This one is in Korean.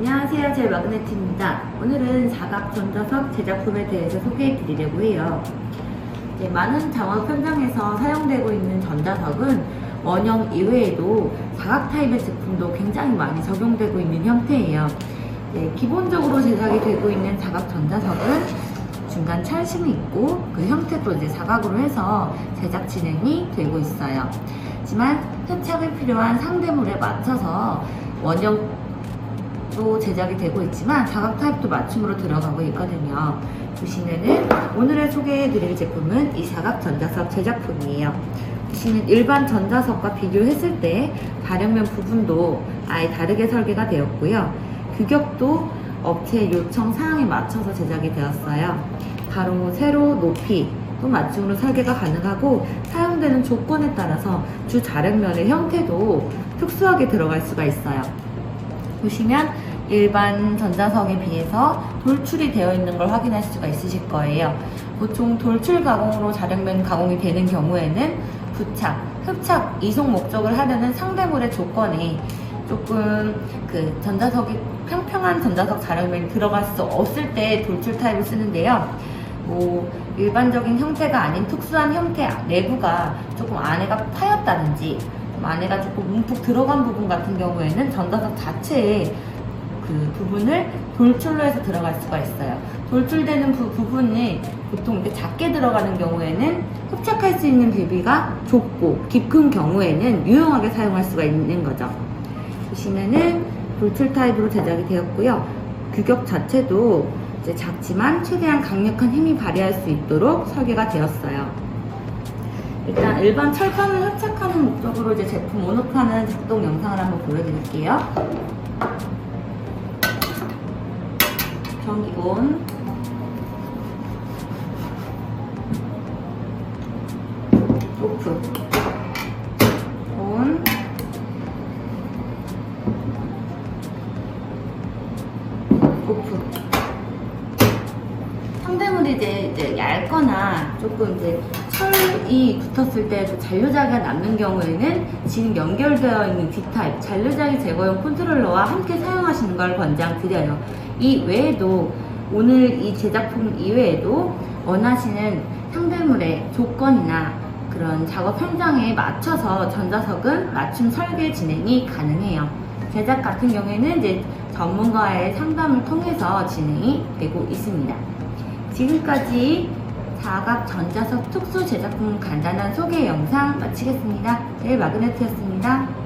안녕하세요. 제 마그네트입니다. 오늘은 사각 전자석 제작품에 대해서 소개해 드리려고 해요. 이제 많은 작업 현장에서 사용되고 있는 전자석은 원형 이외에도 사각 타입의 제품도 굉장히 많이 적용되고 있는 형태예요. 네, 기본적으로 제작이 되고 있는 사각 전자석은 중간 찰심이 있고 그 형태도 이제 사각으로 해서 제작 진행이 되고 있어요. 하지만 협착이 필요한 상대물에 맞춰서 원형 도 제작이 되고 있지만 사각 타입도 맞춤으로 들어가고 있거든요. 보시면은 오늘의 소개해드릴 제품은 이 사각 전자석 제작품이에요. 보시면 일반 전자석과 비교했을 때 다른면 부분도 아예 다르게 설계가 되었고요. 규격도 업체 요청 사항에 맞춰서 제작이 되었어요. 가로, 세로, 높이 또 맞춤으로 설계가 가능하고 사용되는 조건에 따라서 주 자력면의 형태도 특수하게 들어갈 수가 있어요. 보시면 일반 전자석에 비해서 돌출이 되어 있는 걸 확인할 수가 있으실 거예요. 보통 돌출 가공으로 자력면 가공이 되는 경우에는 부착, 흡착, 이송 목적을 하려는 상대물의 조건에 조금 그 전자석이 평평한 전자석 자력면이 들어갈 수 없을 때 돌출 타입을 쓰는데요. 뭐 일반적인 형태가 아닌 특수한 형태 내부가 조금 안에가 파였다든지 좀 안에가 조금 움푹 들어간 부분 같은 경우에는 전자석 자체에 그 부분을 돌출로 해서 들어갈 수가 있어요. 돌출되는 부, 부분이 보통 이렇게 작게 들어가는 경우에는 흡착할 수 있는 비비가 좁고 깊은 경우에는 유용하게 사용할 수가 있는 거죠. 보시면은 돌출 타입으로 제작이 되었고요. 규격 자체도 이제 작지만 최대한 강력한 힘이 발휘할 수 있도록 설계가 되었어요. 일단 일반 철판을 흡착하는 목적으로 이제 제품 온오프하는 작동 영상을 한번 보여드릴게요. 전기 온. 오프. 온. 오프. 상대물이 이제, 이제 얇거나 조금 이제 철이 붙었을 때 잔류자가 남는 경우에는 지금 연결되어 있는 D타입 잔류자기 제거용 컨트롤러와 함께 사용하시는 걸 권장드려요. 이 외에도 오늘 이 제작품 이외에도 원하시는 상대물의 조건이나 그런 작업 현장에 맞춰서 전자석은 맞춤 설계 진행이 가능해요. 제작 같은 경우에는 이제 전문가의 상담을 통해서 진행이 되고 있습니다. 지금까지 사각 전자석 특수 제작품 간단한 소개 영상 마치겠습니다. 네, 마그네트였습니다.